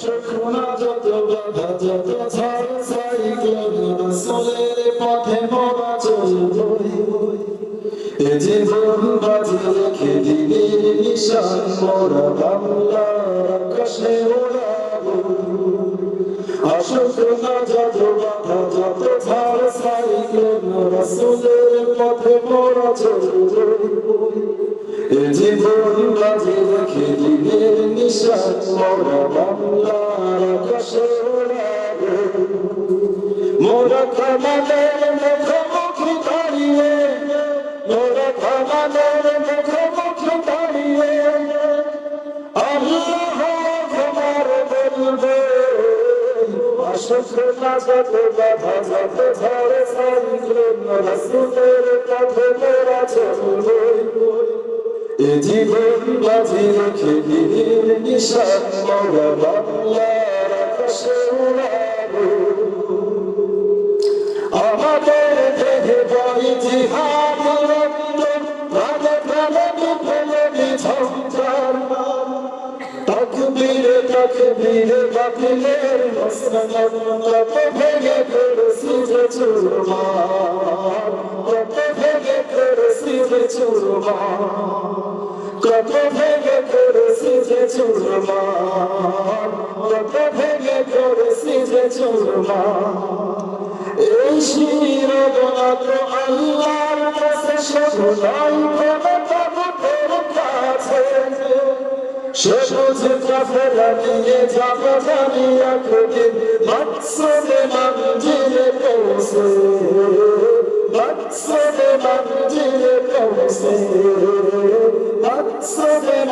শোনা যত বাধা যত ঝড় সাইক্লোন রসুলের পথে মোরা চলবই। এ জীবন বাজি রেখে দিলে নিশান, মোরা বাংলার আকাশে ওড়াবো। অশোক না যত বাধা যত ঝড় সাইক্লোন রসুলের পথে নিশান মোরা বাংলার আকাশে মোরা কামানের মুখোমুখি দাঁড়িয়ে মোরা কামানের মুখোমুখি দাঁড়িয়ে আল্লাহ তোমার বলবে অসুখ না যত বাধা যত ঝড় সাইক্লোন রসুলের পথে মোরা চলবে এ জীবন বাজি রেখে আমাদের দেহে বই জিহাদ রক্ত প্রাণে প্রাণে বিপ্লবে বিঝঞ্ঝার তকবীরে তকবীরে বাতিলের মসনদ কত ভেঙে করেছি যে চুরমার। কত ভেঙে করেছি যে চুরমার। কত ভেঙে করেছি যে চুরমার কত ভেঙে করেছি যে চুরমার। এই শিরোগনা তো আল্লাহর কাছে শোনাই প্রেমে তাবুতের কাছে। সবুজ কাফেলা নিয়ে যাব জানি একদিন, মাকসুদে মঞ্জিলে পৌঁছে। মাকসুদে মঞ্জিলে পৌঁছে।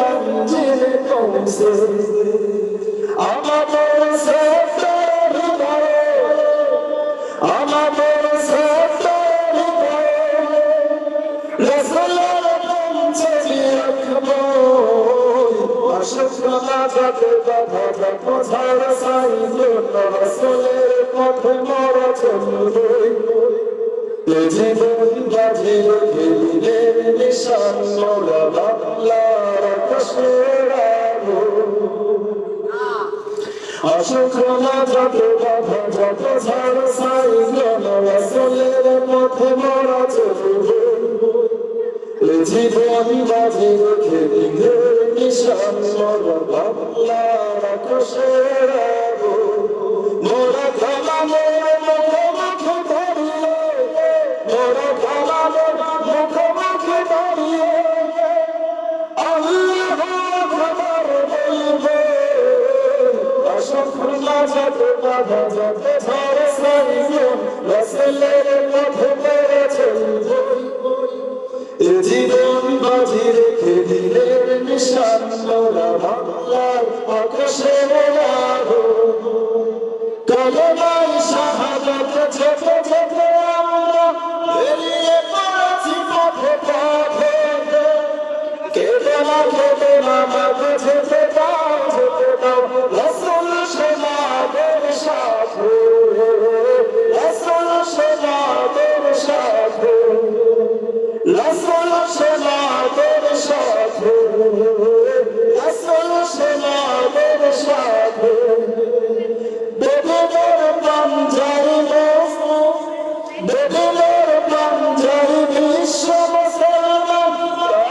মঞ্জিলে পৌঁছে আমাদের সত্তর হৃদয়ে আমাদের সত্তর রসলের পঞ্চে রাখব অসুখ যাতে বাধা ঝড় সাইজন রসলের পথে চলবে জীবন বাজি নিশান মোরা বাংলার অসুখ না যত বাধা যত ঝড় সাইজন রসলের পথে মরা চলবে এ জীবন বাজি রেখে দিলে নিশান মোরা বাংলার আকাশে এ জীবন বাজি রেখে দিলের নিশান মোরা বাংলার আকাশে ওড়াবো কালেমাই রসুল সমাদের সাথে বেদনের পাঞ্জারি বেদনের পাঞ্জারি বিশ্ব মুসলমান,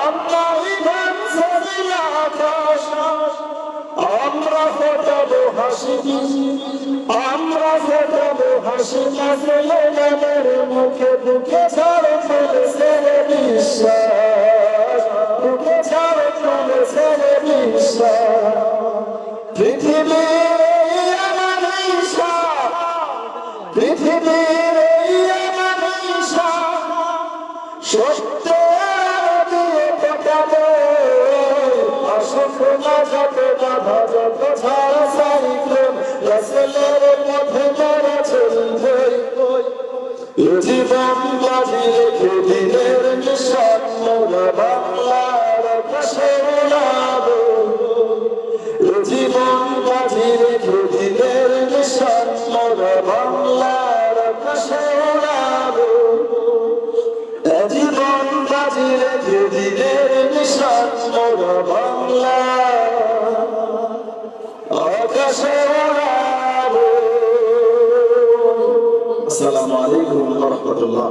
আমরাই ভাঙছে আকাশ। আমরা ফোটাবো হাসি, আমরা ফোটাবো হাসি মুসলমানের মুখে বুকে ঝড় ফেলেছে বিশ্বাস। বিশ্বাস আমার পৃথিবীর আমার ঈশা। সত্যের অসুখ না যত বাধা, যত ছাড়া সাইক্লোন, রসলের পথে মারা চলবে। জীবন বাজি রেখে জীবন বাজি রেখে দিনের নিশান মোরা বাংলা। আকাশ আসসালামু আলাইকুম রাহমাতুল্লাহ।